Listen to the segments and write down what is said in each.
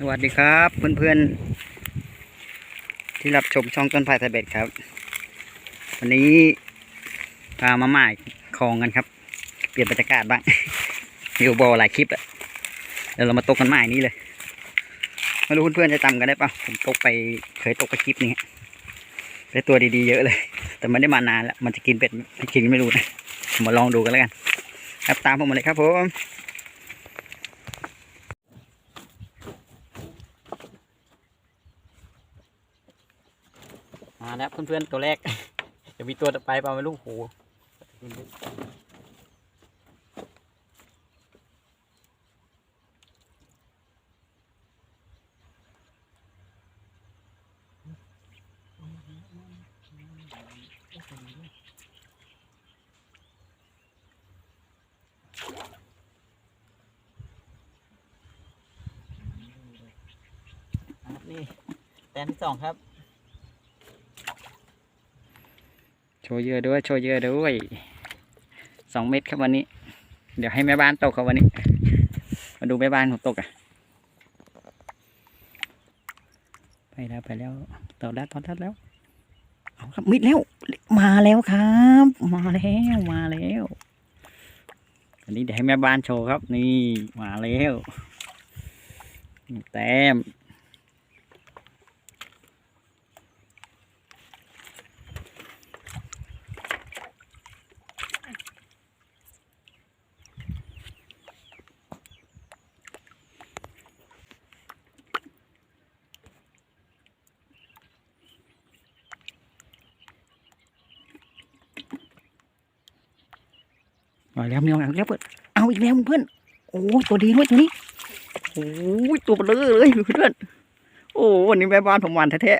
สวัสดีครับเพื่อนๆ ที่รับชมช่องต้นพายไทเบ็ดครับ วันนี้พามาหมายคลองกันครับ เปลี่ยนบรรยากาศบ้างอยู่บ่อหลายคลิปอะเดี๋ยวเรามาตกกันหมายนี้เลยไม่รู้เพื่อนๆจะจำกันได้ปะผมตกไปเคยตกไปคลิปนี้ได้ตัวดีๆเยอะเลย แต่ไม่ได้มานานแล้วมันจะกินเป็ดไม่กินไม่รู้นะมาลองดูกันแล้วกันครับตามผมมาเลยครับผม มาแล้วเพื่อนๆตัวแรก จะมีตัวต่อไปเปล่าไม่รู้โหนี่แตนที่สองครับ โชว์เยอะด้วยโชว์เยอะด้วยสองเม็ดครับวันนี้ เดี๋ยวให้แม่บ้านตกครับวันนี้ มาดูแม่บ้านของตกอะ ไปแล้วไปแล้วต่อได้ต่อได้แล้ว เอาครับมิดแล้ว มาแล้วครับ มาแล้วมาแล้วอันนี้เดี๋ยวให้แม่บ้านโชว์ครับ นี่มาแล้ว แต้ม มาแล้วมีเอาอีกแล้วเพื่อนเอาอีกแล้วเพื่อนโอ้ตัวดีด้วยตัวนี้โอ้ตัวเบลอเลยเพื่อนโอ้วันนี้แม่บ้านผมวานแท้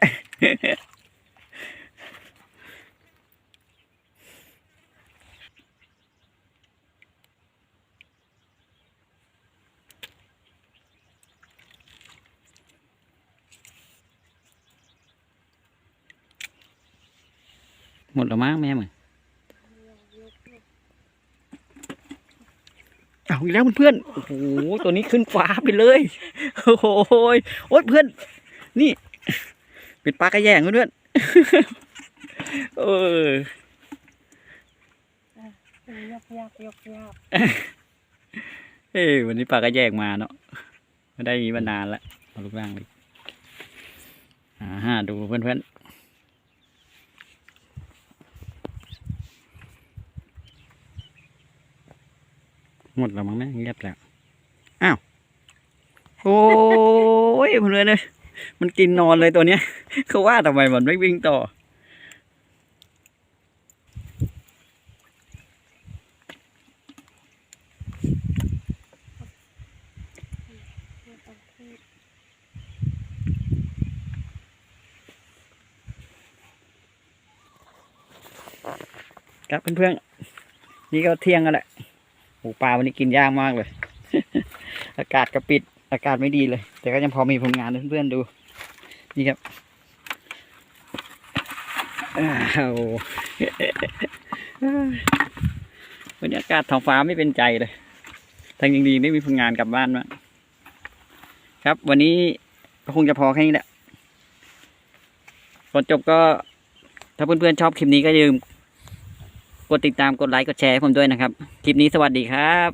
หมดแล้วมั้งแม่มึง เอาอีกแล้วเพื่อนๆโอ้โหตัวนี้ขึ้นฟ้าไปเลย โอ้โหยโอ้ยเพื่อน นี่เป็นปลากระแยงเพื่อนเออ ยกยากยกยากเอ้ยวันนี้ปลากระแยกมาเนาะไม่ได้มีมานานล้วเอาลูกล่างเลยอ่าฮะดูเพื่อนๆ หมดแล้วมั้งแม่เงียบแล้ว อ้าว โอ้ยเพื่อนเลยมันกินนอนเลยตัวเนี้ย เขาว่าทำไมมันไม่วิ่งต่อ ครับเพื่อนๆนี่ก็เที่ยงกันแหละ หมูปลาวันนี้กินยากมากเลย อากาศก็ปิด อากาศไม่ดีเลย แต่ก็ยังพอมีผลงานเพื่อนๆดู นี่ครับอ้าวบรรยากาศท้องฟ้าไม่เป็นใจเลยทางยังดีไม่มีผลงานกลับบ้านมาครับ วันนี้ก็คงจะพอแค่นี้แหละก่อนจบก็ถ้าเพื่อนๆชอบคลิปนี้ก็อย่าลืม กดติดตามกดไลค์กดแชร์ให้ผมด้วยนะครับ คลิปนี้สวัสดีครับ